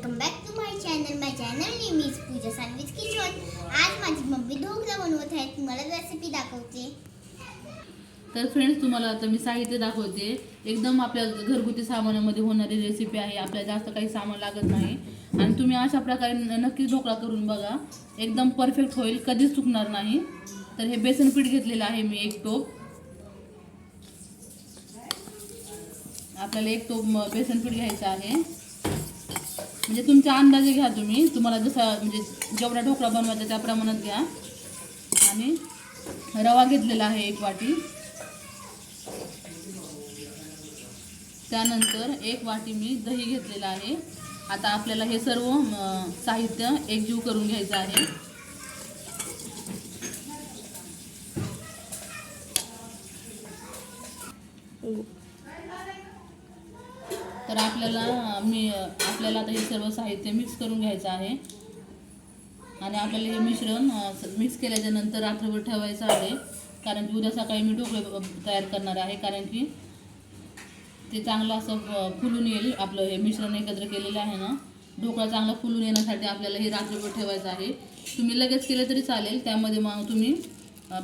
Welcome back to my channel my channel name is Pooja sandwich kitchen आज माझी mummy dhokla बनवत आहे तुम्हाला रेसिपी दाखवते. तर फ्रेंड्स तुम्हाला आता मी साहित्य दाखवते. एकदम आपल्या घरगुती सामानामध्ये होणारी रेसिपी आहे. आपल्याला जास्त काही सामान लागत नाही. आणि तुम्ही अशा प्रकारे न- नक्कीच ढोकळा करून बघा. एकदम परफेक्ट होईल. कधीच चुकणार नाही. तर हे बेसन पीठ घेतलेलं आहे मी एक टोप. आपल्याला एक टोप बेसन पीठ घ्यायचं आहे. म्हणजे तुमच्या अंदाजे घ्या तुम्ही. तुम्हाला जसा म्हणजे जेवढा ढोकळा बनवायचा त्या प्रमाणात घ्या. आणि रवा घेतलेला आहे एक वाटी. त्यानंतर एक वाटी मी दही घेतलेलं आहे. आता आपल्याला हे सर्व साहित्य एकजीव करून घ्यायचं आहे. तर आपल्याला मी आपल्याला आता हे सर्व साहित्य मिक्स करून घ्यायचं आहे. आणि आपल्याला हे मिश्रण मिक्स केल्याच्यानंतर रात्रभर ठेवायचं आहे. कारण की उद्या सकाळी मी ढोकळे तयार करणार आहे. कारण की ते चांगलं असं फुलून येईल. आपलं हे मिश्रण एकत्र केलेलं आहे ना. ढोकळा चांगला फुलून येण्यासाठी आपल्याला हे रात्रभर ठेवायचं आहे. तुम्ही लगेच केलं तरी चालेल. त्यामध्ये मग तुम्ही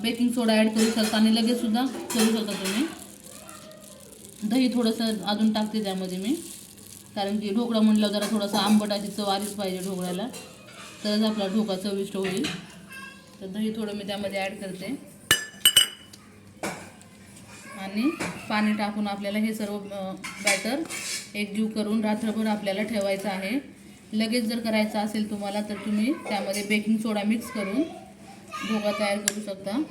बेकिंग सोडा ॲड करू शकता. आणि लगेचसुद्धा करू शकता तुम्ही. दही थोडंसं अजून टाकते त्यामध्ये मी. कारण की ढोकळा म्हटलं जरा थोडासा आंबट चव आलीच पाहिजे ढोकळ्याला तरच आपला ढोका चविष्ट होईल. तर दही थोडं मी त्यामध्ये ॲड करते. आणि पाणी टाकून आपल्याला हे सर्व बॅटर एकजीव करून रात्रभर आपल्याला ठेवायचं आहे. लगेच जर करायचं असेल तुम्हाला तर तुम्ही त्यामध्ये बेकिंग सोडा मिक्स करून ढोका तयार करू शकता.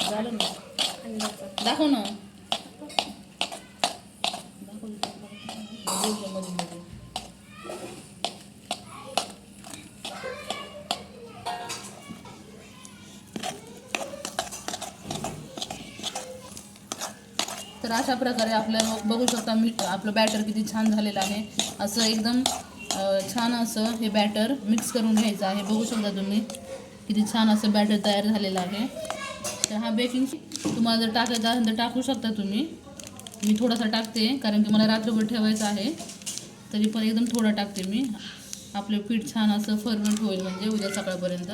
झालं ना दाखव ना दाखव ना. मध्ये मध्ये. तर अशा प्रकारे आपल्याला बघू शकता मी आपलं बॅटर किती छान झालेलं आहे असं एकदम छान असं हे बॅटर मिक्स करून घ्यायचं आहे. बघू शकता तुम्ही किती छान असं बॅटर तयार झालेलं आहे. तर हा बेकिंग तुम्हाला जर टाकायचा असेल तर टाकू शकता तुम्ही. मी थोडासा टाकते कारण की मला रात्रभर ठेवायचं आहे. तरी पण एकदम थोडा टाकते मी. आपलं पीठ छान असं फर्मेंट होईल म्हणजे उद्या सकाळपर्यंत.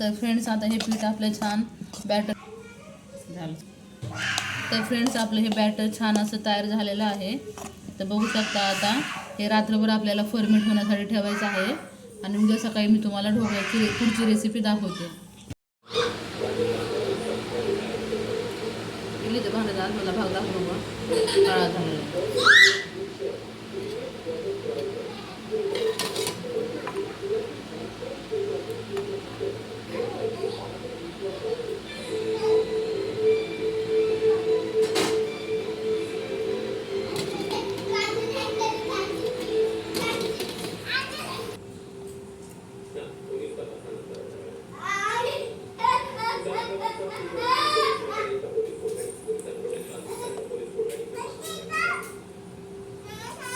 तर फ्रेंड्स आता हे पीठ आपलं छान बॅटर झालं. तर फ्रेंड्स आपलं हे बॅटर छान असं तयार झालेलं आहे. तर बघू शकता आता हे रात्रभर आपल्याला फर्मेंट होण्यासाठी ठेवायचं आहे. आणि उद्या सकाळी मी तुम्हाला ढोकळ्याची पुढची रेसिपी दाखवते. मला भाग दाखव काळा झालेला.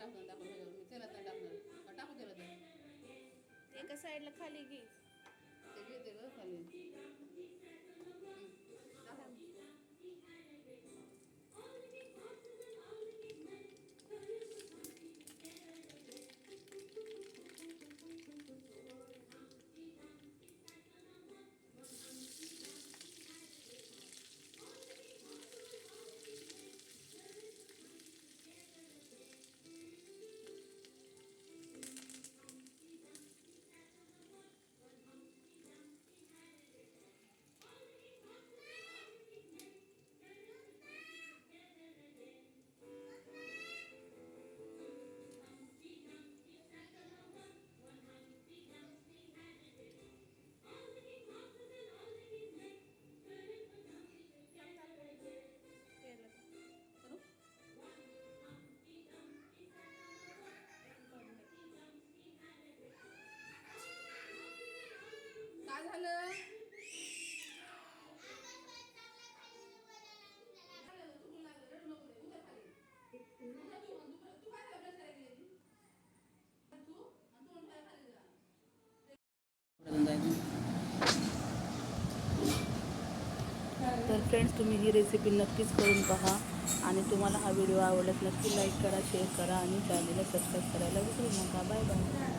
टाकणार टाकणार मी त्याला तर टाकणार टाकू त्याला एका साईडला खाली घे. ते घेते ग खाली. फ्रेंड्स तुम्ही ही रेसिपी नक्कीच करून पहा. आणि तुम्हाला हा व्हिडिओ आवडल्यास नक्की लाईक करा शेअर करा आणि चॅनलला सबस्क्राईब करायला विसरू नका. Bye bye